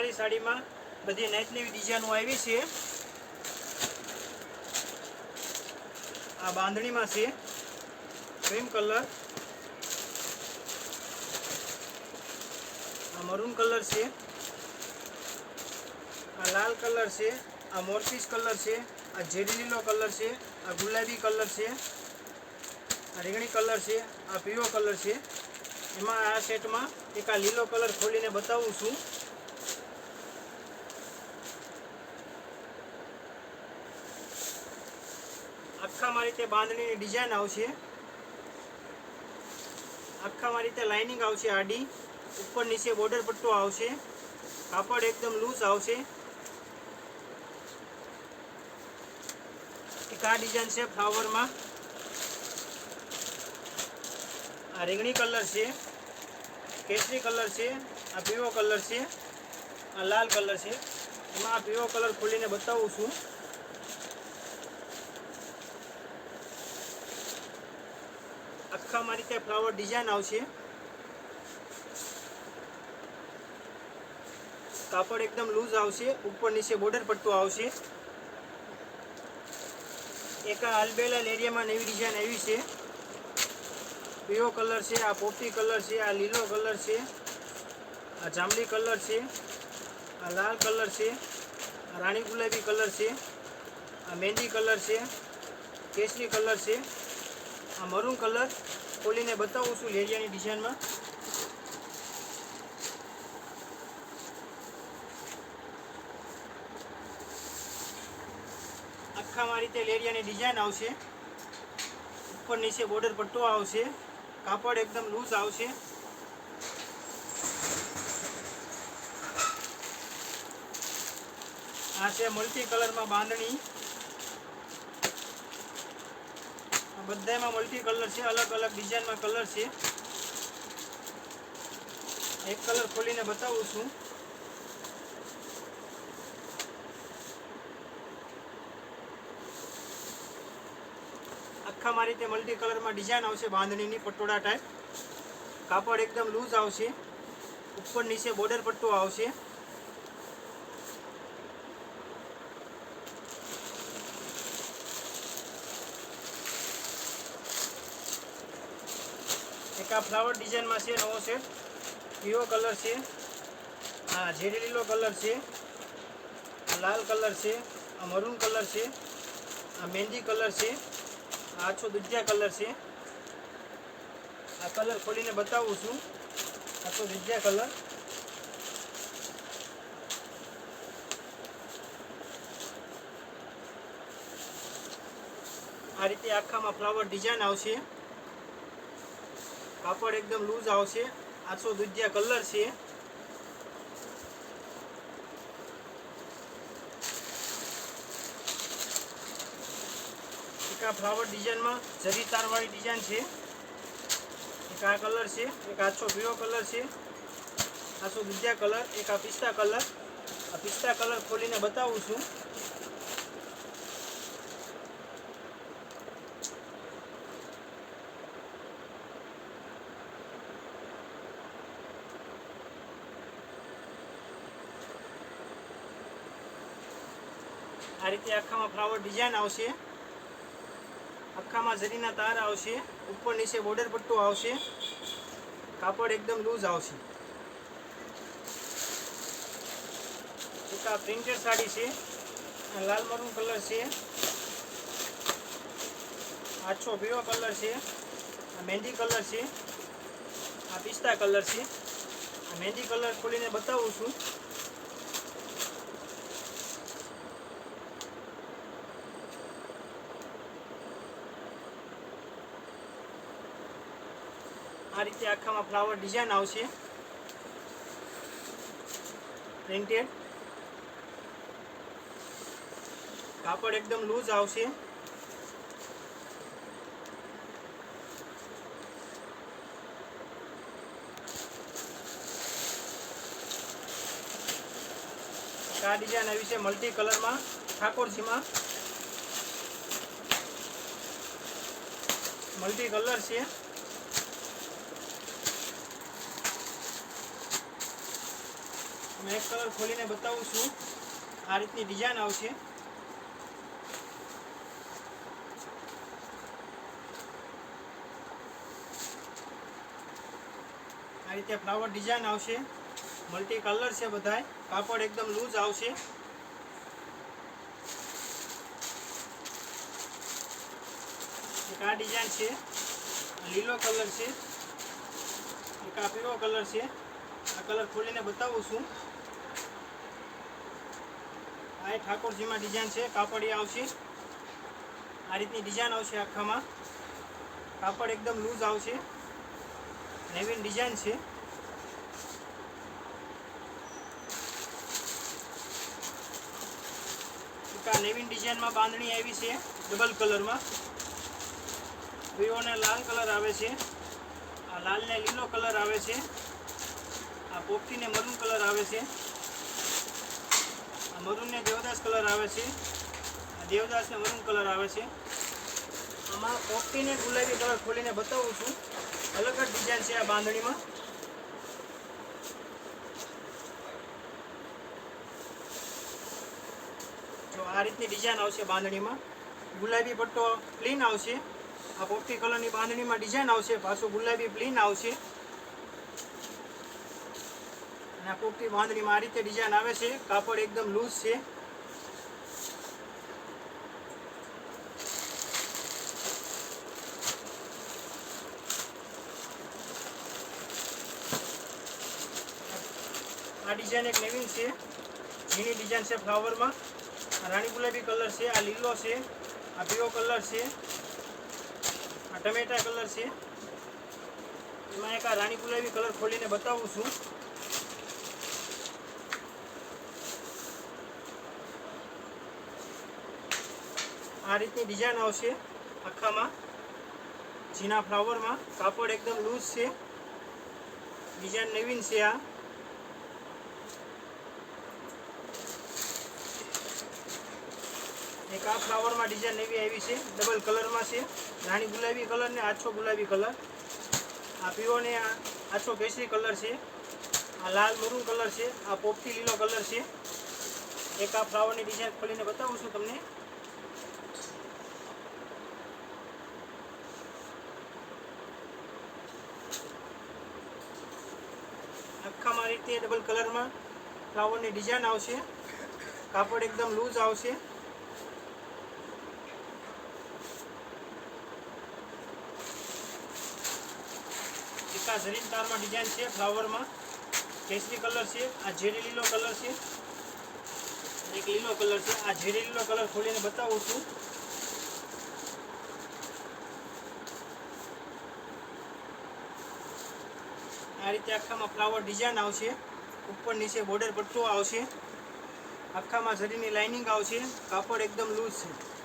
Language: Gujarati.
નવવારી સાડીમાં બધી નાઇટની ડિઝાઇનો આવી છે. આ બાંધણીમાં છે. ક્રીમ કલર આ મરૂન કલર છે. આ લાલ કલર છે. આ મોરપીસ કલર છે. આ ઝેરી લીલો કલર છે. આ ગુલાબી કલર છે. આ રીંગણી કલર છે. આ પીળો કલર છે. એમાં આ સેટમાં એક આ લીલો કલર ખોલીને બતાવું છું. આખામાં રીતે બાંધણીની ડિઝાઇન આવશે. આખામાં રીતે લાઇનિંગ આવશે આડી. ઉપર નીચે બોર્ડર પટ્ટો આવશે. કાપડ એકદમ લૂઝ આવશે. એક આ ડિઝાઇન છે ફ્લાવરમાં આ રીંગણી કલર છે, કેસરી કલર છે, આ પીવો કલર છે, આ લાલ કલર છે. એમાં આ પીળો કલર ખોલીને બતાવું છું. આખામાં રીતે ફ્લાવર ડિઝાઇન આવશે. કાપડ એકદમ લૂઝ આવશે, ઉપર નીચે બોર્ડર પટ્ટો આવશે. એક આ એરિયામાં નવી ડિઝાઇન આવી છે. પીળો કલર છે, આ પોપી કલર છે, આ લીલો કલર છે, આ જાંબલી કલર છે, આ લાલ કલર છે, આ રાણી ગુલાબી કલર છે, આ મહેંદી કલર છે, કેસરી કલર છે. આ મરૂન કલર ખોલીને બતાવું છું લેરિયાની ડિઝાઇનમાં. આખામાં રીતે લેરિયાની ડિઝાઇન આવશે. ઉપર નીચે બોર્ડર પટ્ટો આવશે. કાપડ એકદમ લૂઝ આવશે. આ છે મલ્ટી કલરમાં બાંધણી આ બધામાં મલ્ટી કલર છે, અલગ અલગ ડિઝાઇનમાં કલર છે. એક કલર ખોલીને બતાવું છું. આખા મારી રીતે મલ્ટી કલરમાં ડિઝાઇન આવશે, બાંધણીની પટોળા ટાઈપ કાપડ એકદમ લૂઝ આવશે. ઉપર નીચે બોર્ડર પટ્ટો આવશે. એક આ ફ્લાવર ડિઝાઇનમાં છે, નવો સેટ પીળો કલર છે. આ ઝેરી લીલો કલર છે. આ લાલ કલર છે. આ મરૂન કલર છે. આ મહેંદી કલર છે. આ આછો દુધિયા કલર છે. આ કલર ખોલીને બતાવું છું. આછો દુધિયા કલર આ રીતે આખામાં ફ્લાવર ડિઝાઇન આવશે. કાપડ એકદમ લૂઝ આવશે. આછો દુધિયા કલર છે. એક આ ફ્લાવર ડિઝાઇનમાં જરી તારવાળી ડિઝાઇન છે. એક આ કલર છે, એક આછો પીળો કલર છે. આછો દુધિયા કલર, એક આ પિસ્તા કલર. આ પિસ્તા કલર ખોલીને બતાવું છું. આ રીતે આખામાં ફ્લાવર ડિઝાઇન આવશે. આખામાં જરીના તાર આવશે. ઉપર નીચે બોર્ડર પટ્ટો આવશે. કાપડ એકદમ લૂઝ આવશે. એક આ પ્રિન્ટેડ સાડી છે. લાલ મરૂન કલર છે. આછો પીળો કલર છે. આ મહેંદી કલર છે. આ પિસ્તા કલર છે. આ મહેંદી કલર ખોલીને બતાવું છું આ રીતે આખામાં ફ્લાવર ડિઝાઇન આવશે. પ્રિન્ટેડ કાપડ એકદમ લૂઝ આવશે. આ ડિઝાઇન આવી છે મલ્ટી કલરમાં ઠાકોરજીમાં. મલ્ટી કલર છે. હું એક કલર ખોલીને બતાવું છું. આ રીતની ડિઝાઇન આવશે. આ રીતે ફ્લાવર ડિઝાઇન આવશે. મલ્ટી કલર છે બધાય. કાપડ એકદમ લૂઝ આવશે. એક આ ડિઝાઇન છે. લીલો કલર છે. એક આ પીળો કલર છે. આ કલર ખોલીને બતાવું છું. આ ઠાકોરજીમાં ડિઝાઇન છે કાપડી આવશે. આ રીતની ડિઝાઇન આવશે આખામાં. કાપડ એકદમ લૂઝ આવશે. નવીન ડિઝાઇન છે. નવીન ડિઝાઇનમાં બાંધણી આવી છે ડબલ કલરમાં વિવોને લાલ કલર આવે છે. આ લાલને લીલો કલર આવે છે. આ પોપટીને મરૂન કલર આવે છે. મરૂન ને દેવદાસ કલર આવે છે. દેવદાસ ને મરૂન કલર આવે છે. આમાં પોપટીને ગુલાબી કલર ખોલીને બતાવું છું. અલગ જ ડિઝાઇન છે આ બાંધણીમાં. જો આ રીતની ડિઝાઇન આવશે બાંધણીમાં. ગુલાબી પટ્ટો પ્લેન આવશે. આ પોપટી કલરની બાંધણીમાં ડિઝાઇન આવશે. પાછું ગુલાબી પ્લેન આવશે. અને આ પોપટી બાંધણીમાં આ ડિઝાઇન આવે છે. કાપડ એકદમ લૂઝ છે. આ ડિઝાઇન એક નવીન છે. ઝીણી ડિઝાઇન છે ફ્લાવરમાં. રાણી ગુલાબી કલર છે, આ લીલો છે, આ પીળો કલર છે, આ ટમેટા કલર છે. એમાં એક આ રાણી ગુલાબી કલર ખોલીને બતાવું છું. આ રીતની ડિઝાઇન આવશે આખામાં. ઝીણા ફ્લાવરમાં કાપડ એકદમ લૂઝ છે. ડિઝાઇન નવીન છે આ. એક આ ફ્લાવરમાં ડિઝાઇન નવી આવી છે. ડબલ કલરમાં છે. રાણી ગુલાબી કલર ને આછો ગુલાબી કલર આ પીળો ને આ આછો કેસરી કલર છે. આ લાલ મરૂન કલર છે. આ પોપથી લીલો કલર છે. એક આ ફ્લાવરની ડિઝાઇન ખોલીને બતાવું છું તમને. રીતે ડબલ કલરમાં ફ્લાવરની ડિઝાઇન આવશે. કાપડ એકદમ લૂઝ આવશે. એકા ઝરીન તારમાં ડિઝાઇન છે ફ્લાવરમાં કેસરી કલર છે, આ ઝેરી લીલો કલર છે. એક લીલો કલર છે. આ ઝેરી લીલો કલર ખોલીને બતાવું છું. આ રીતે આખામાં ફ્લાવર ડિઝાઇન આવશે. ઉપર નીચે બોર્ડર પટ્ટો આવશે. આખામાં ઝરીની લાઇનિંગ આવશે. કાપડ એકદમ લૂઝ છે.